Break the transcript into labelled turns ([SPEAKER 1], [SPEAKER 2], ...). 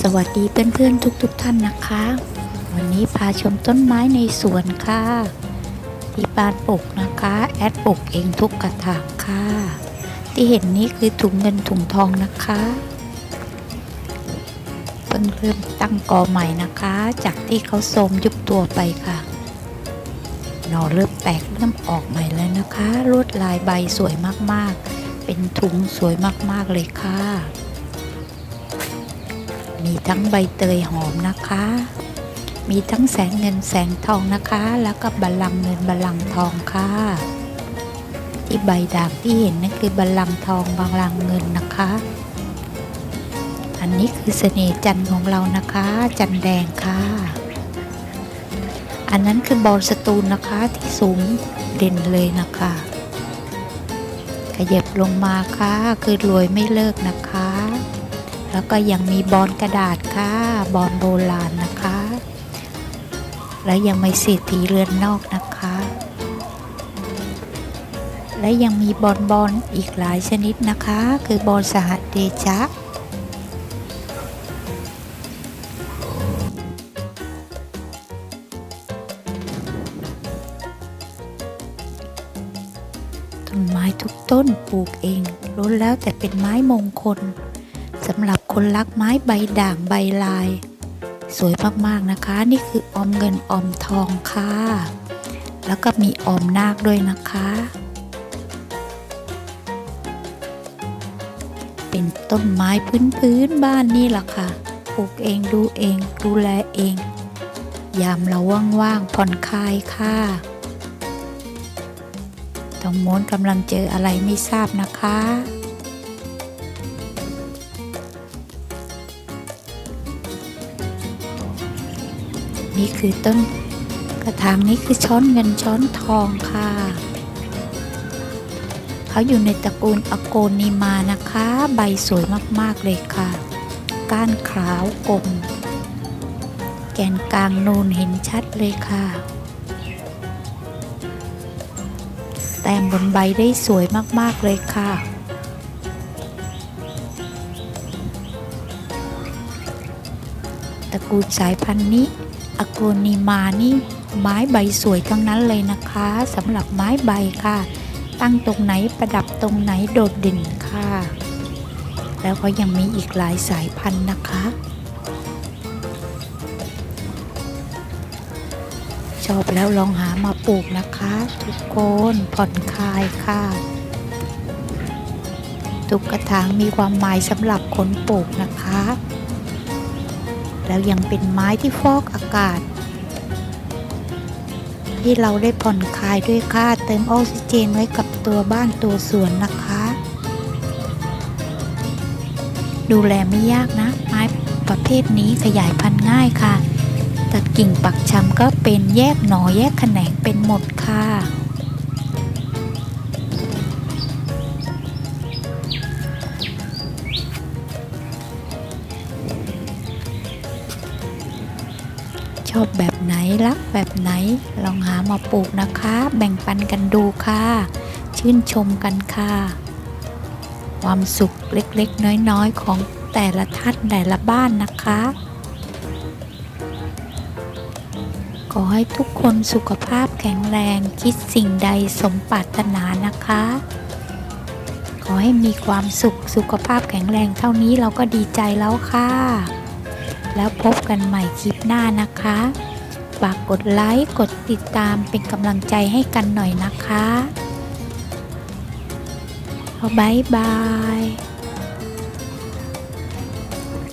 [SPEAKER 1] สวัสดีเพื่อนๆทุกๆทท่านนะคะ วันนี้พาชมต้นไม้ในสวนค่ะที่บ้านปกนะคะ แอดปกเองทุกกระถางค่ะ ที่เห็นนี้คือถุงเงินถุงทองนะคะเพิ่งเริ่มตั้งกอใหม่นะคะ จากที่เขาโทมยุบตัวไปค่ะหน่อเริ่มแตกเริ่มออกใหม่แล้วนะคะลวดลายใบสวยมากๆ เป็นถุงสวยมากๆเลยค่ะ มีทั้งใบเตยหอมนะคะ มีทั้งแสงเงินแสงทองนะคะ แล้วก็บัลลังเงินบัลลังทองค่ะ ที่ใบด่างที่เห็นนั่นคือบัลลังทองบัลลังเงินนะคะ อันนี้คือเสน่ห์จันทร์ของเรานะคะ จันแดงค่ะ อันนั้นคือบอลสตูลนะคะที่สูงเด่นเลยนะคะขยับลงมาค่ะ คือรวยไม่เลิกนะคะ แล้วก็ยังมีบอลกระดาษค่ะบอลโบราณนะคะ และยังมีเศรษฐีเรือนนอกนะคะ และยังมีบอลบอลอีกหลายชนิดนะคะ คือบอลสหเดชะต้นไม้ทุกต้นปลูกเองล้วนแล้วแต่เป็นไม้มงคล สำหรับคนรักไม้ใบด่างใบลาย สวยมากๆนะคะ นี่คือออมเงินออมทองค่ะ แล้วก็มีออมนาคด้วยนะคะ เป็นต้นไม้พื้นพื้นบ้านนี่แหละค่ะปลูกเองดูเองดูแลเอง ยามเราว่างๆผ่อนคลายค่ะตรงโน้นกำลังเจออะไรไม่ทราบนะคะ นี่คือต้นกระถางนี้คือช้อนเงินช้อนทองค่ะ เขาอยู่ในตระกูลอโกนีมานะคะ ใบสวยมากๆเลยค่ะ ก้านขาวกลม แกนกลางนูนเห็นชัดเลยค่ะ แต้มบนใบได้สวยมากๆเลยค่ะตระกูลสายพันธุ์นี้ อโกนิมานี่ไม้ใบสวยทั้งนั้นเลยนะคะสำหรับไม้ใบค่ะ ตั้งตรงไหนประดับตรงไหนโดดเด่นค่ะ แล้วก็ยังมีอีกหลายสายพันธุ์นะคะ ชอบแล้วลองหามาปลูกนะคะ ทุกคนผ่อนคลายค่ะทุกกระถางมีความหมายสำหรับคนปลูกนะคะ แล้วยังเป็นไม้ที่ฟอกอากาศ ที่เราได้ผ่อนคลายด้วยค่ะเติมออกซิเจนไว้กับตัวบ้านตัวสวนนะคะ ดูแลไม่ยากนะ ไม้ประเภทนี้ขยายพันธุ์ง่ายค่ะ ตัดกิ่งปักชำก็เป็นแยกหน่อแยกแขนงเป็นหมดค่ะ ชอบแบบไหนรักแบบไหน ลองหามาปลูกนะคะ แบ่งปันกันดูค่ะ ชื่นชมกันค่ะ ความสุขเล็กๆ น้อยๆ ของแต่ละท่านแต่ละบ้านนะคะ ขอให้ทุกคนสุขภาพแข็งแรงคิดสิ่งใดสมปรารถนานะคะ ขอให้มีความสุขสุขภาพแข็งแรงเท่านี้เราก็ดีใจแล้วค่ะ แล้วพบกันใหม่คลิปหน้านะคะ ฝากกดไลค์ กดติดตามเป็นกำลังใจให้กันหน่อยนะคะบ๊ายบาย